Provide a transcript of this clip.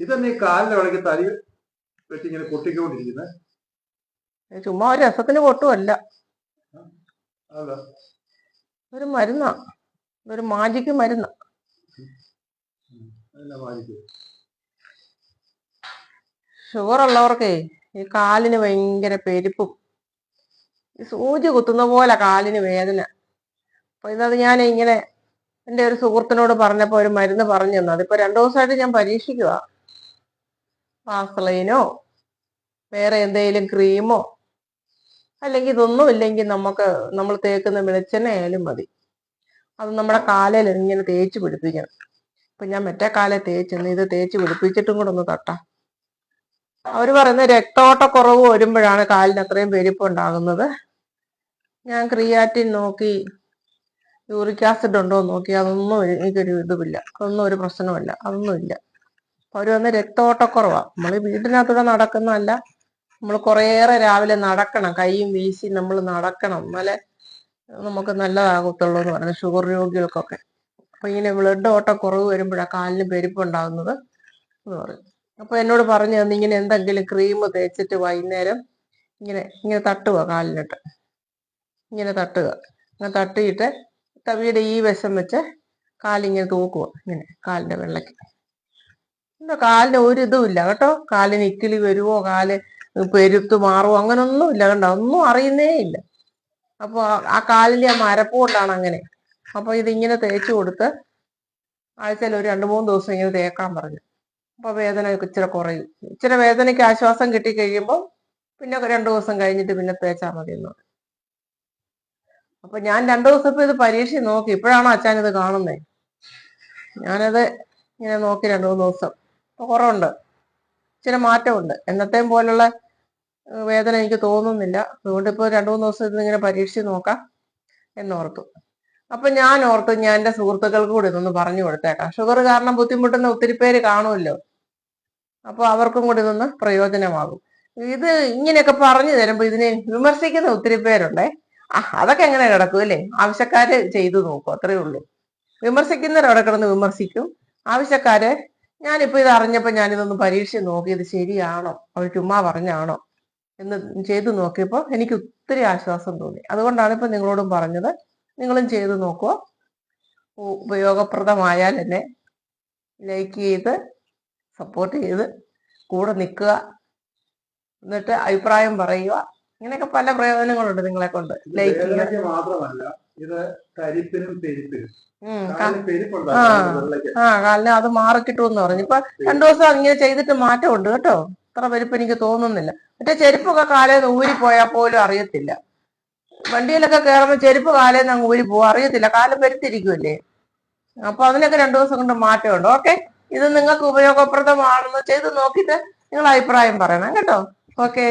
ഇതന്നെ ഈ കാലിന്റെ വിളക്ക് തലി വെച്ച് ഇങ്ങനെ പൊട്ടിക്കൊണ്ടിരിക്കുന്നത് ചുമ്മാ ഒരു രസത്തിന് പൊട്ടുമല്ല ഒരു മരുന്നാ. ഒരു മാജിക്ക് മരുന്ന്. ഷുഗർ ഉള്ളവർക്കേ ഈ കാലിന് ഭയങ്കര പെരുപ്പും. ഈ സൂചി കുത്തുന്ന പോലെ കാലിന് വേദന. അപ്പൊ ഇതത് ഞാൻ ഇങ്ങനെ എന്റെ ഒരു സുഹൃത്തിനോട് പറഞ്ഞപ്പോൾ ഒരു മരുന്ന് പറഞ്ഞു തന്നു. അതിപ്പോ രണ്ടു ദിവസമായിട്ട് ഞാൻ പരീക്ഷിക്കുക വാസലൈനോ വേറെ എന്തെങ്കിലും ക്രീമോ അല്ലെങ്കിൽ ഇതൊന്നും ഇല്ലെങ്കിൽ നമുക്ക് നമ്മൾ തേക്കുന്ന വെളിച്ചെണ്ണ ആയാലും മതി. അത് നമ്മുടെ കാലിൽ ഇങ്ങനെ തേച്ച് പിടിപ്പിക്കണം. അപ്പൊ ഞാൻ മറ്റേ കാലെ തേച്ചെന്ന് ഇത് തേച്ച് പിടിപ്പിച്ചിട്ടും കൂടെ ഒന്ന് തട്ടാം. അവർ പറയുന്ന രക്തോട്ടക്കുറവ് വരുമ്പോഴാണ് കാലിന് അത്രയും പെരുപ്പ് ഉണ്ടാകുന്നത്. ഞാൻ ക്രിയാറ്റിൻ നോക്കി യൂറിക് ആസിഡ് ഉണ്ടോ നോക്കി അതൊന്നും എനിക്കൊരു ഇതുമില്ല. അതൊന്നും ഒരു പ്രശ്നമില്ല അതൊന്നും വന്ന് രക്തോട്ടക്കുറവാ. നമ്മൾ വീടിനകത്തൂടെ നടക്കുന്നതല്ല നമ്മൾ കുറേയേറെ രാവിലെ നടക്കണം. കൈയും വീശി നമ്മൾ നടക്കണം. എന്നാലേ നമുക്ക് നല്ലതാകത്തുള്ളൂ എന്ന് പറയുന്നത് ഷുഗർ രോഗികൾക്കൊക്കെ. അപ്പൊ ഇങ്ങനെ ബ്ലഡ് ഓട്ടം കുറവ് വരുമ്പോഴാണ് കാലിന് പെരുപ്പ് ഉണ്ടാകുന്നത് എന്ന് പറയും. അപ്പൊ എന്നോട് പറഞ്ഞു തന്നെ ഇങ്ങനെ എന്തെങ്കിലും ക്രീം തേച്ചിട്ട് വൈകുന്നേരം ഇങ്ങനെ ഇങ്ങനെ തട്ടുക കാലിനിട്ട് ഇങ്ങനെ തട്ടുക. ഇങ്ങനെ തട്ടിയിട്ട് തവിയുടെ ഈ വശം വെച്ച് കാലിങ്ങനെ തൂക്കുക ഇങ്ങനെ കാലിന്റെ വെള്ളയ്ക്ക്. എന്താ കാലിന് ഒരു ഇല്ല കേട്ടോ? കാലിന് ഇക്കിളി വരുവോ? കാൽ പെരുത്ത് മാറുവോ? അങ്ങനൊന്നും ഇല്ല കണ്ടോ? ഒന്നും അറിയുന്നേ ഇല്ല. അപ്പൊ ആ- കാലിന്റെ ആ മരപ്പ് കൊണ്ടാണ് അങ്ങനെ. അപ്പൊ ഇതിങ്ങനെ തേച്ച് കൊടുത്ത് ആഴ്ചയിൽ ഒരു രണ്ട് മൂന്ന് ദിവസം ഇങ്ങനെ തേക്കാൻ പറഞ്ഞു. അപ്പൊ വേദന ഇച്ചിരി കുറയും. ഇച്ചിരി വേദനയ്ക്ക് ആശ്വാസം കിട്ടി കഴിയുമ്പോൾ പിന്നെ രണ്ടു ദിവസം കഴിഞ്ഞിട്ട് പിന്നെ തേച്ചാൽ മതി എന്ന്. അപ്പൊ ഞാൻ രണ്ടു ദിവസം ഇപ്പൊ ഇത് പരീക്ഷ നോക്കി. ഇപ്പോഴാണ് അച്ഛൻ ഇത് കാണുന്നത് ഞാനത് ഇങ്ങനെ നോക്കി രണ്ടു മൂന്ന് ദിവസം. കുറവുണ്ട്. ഇച്ചിരി മാറ്റമുണ്ട്. എന്നത്തെയും പോലുള്ള വേദന എനിക്ക് തോന്നുന്നില്ല. അതുകൊണ്ട് ഇപ്പോൾ രണ്ടു മൂന്ന് ദിവസം ഇതിങ്ങനെ പരീക്ഷിച്ച് നോക്കാം എന്നോർത്തു. അപ്പൊ ഞാൻ ഓർത്തു ഞാൻ എന്റെ സുഹൃത്തുക്കൾക്ക് കൂടി ഇതൊന്ന് പറഞ്ഞു കൊടുത്തേക്കാം. ഷുഗർ കാരണം ബുദ്ധിമുട്ടുന്ന ഒത്തിരി പേര് കാണുമല്ലോ. അപ്പൊ അവർക്കും കൂടി ഇതൊന്ന് പ്രയോജനമാകും. ഇത് ഇങ്ങനെയൊക്കെ പറഞ്ഞു തരുമ്പോൾ ഇതിനെ വിമർശിക്കുന്ന ഒത്തിരി പേരുണ്ടേ. ആ അതൊക്കെ എങ്ങനെ കിടക്കും അല്ലേ? ആവശ്യക്കാര് ചെയ്തു നോക്കും അത്രേ ഉള്ളൂ. വിമർശിക്കുന്നവരവിടെ കിടന്ന് വിമർശിക്കും. ആവശ്യക്കാര് ഞാനിപ്പോ ഇത് അറിഞ്ഞപ്പോ ഞാനിതൊന്ന് പരീക്ഷിച്ച് നോക്കി ഇത് ശരിയാണോ? അവൾ ചുമ്മാ പറഞ്ഞാണോ? എന്ന് ചെയ്തു നോക്കിയപ്പോൾ എനിക്ക് ഒത്തിരി ആശ്വാസം തോന്നി. അതുകൊണ്ടാണ് ഇപ്പൊ നിങ്ങളോടും പറഞ്ഞത്. നിങ്ങളും ചെയ്തു നോക്കുക ഉപയോഗപ്രദമായാൽ എന്നെ ലൈക്ക് ചെയ്ത് സപ്പോർട്ട് ചെയ്ത് കൂടെ നിൽക്കുക. എന്നിട്ട് അഭിപ്രായം പറയുക. ഇങ്ങനെയൊക്കെ പല പ്രയോജനങ്ങളുണ്ട് നിങ്ങളെ കൊണ്ട്. മാത്രമല്ല ഇത് പെരുപ്പിനും ആ കാലിന് അത് മാറി കിട്ടുമെന്ന് പറഞ്ഞു. ഇപ്പൊ രണ്ടു ദിവസം ഇങ്ങനെ ചെയ്തിട്ട് മാറ്റമുണ്ട് കേട്ടോ. അത്ര പെരുപ്പ് എനിക്ക് തോന്നുന്നില്ല. മറ്റേ ചെരുപ്പൊക്കെ കാലേന്ന് ഊരിപ്പോയാൽ പോലും അറിയത്തില്ല. വണ്ടിയിലൊക്കെ കയറുമ്പോൾ ചെരുപ്പ് കാലേന്ന് അങ്ങ് ഊരി പോകും അറിയത്തില്ല. കാലം പെരുത്തിരിക്കുമല്ലേ അപ്പൊ അതിനൊക്കെ രണ്ടു ദിവസം കൊണ്ട് മാറ്റമുണ്ട്. ഓക്കെ. ഇത് നിങ്ങൾക്ക് ഉപയോഗപ്രദമാണെന്ന് ചെയ്ത് നോക്കിയിട്ട് നിങ്ങൾ അഭിപ്രായം പറയണം കേട്ടോ. ഓക്കെ.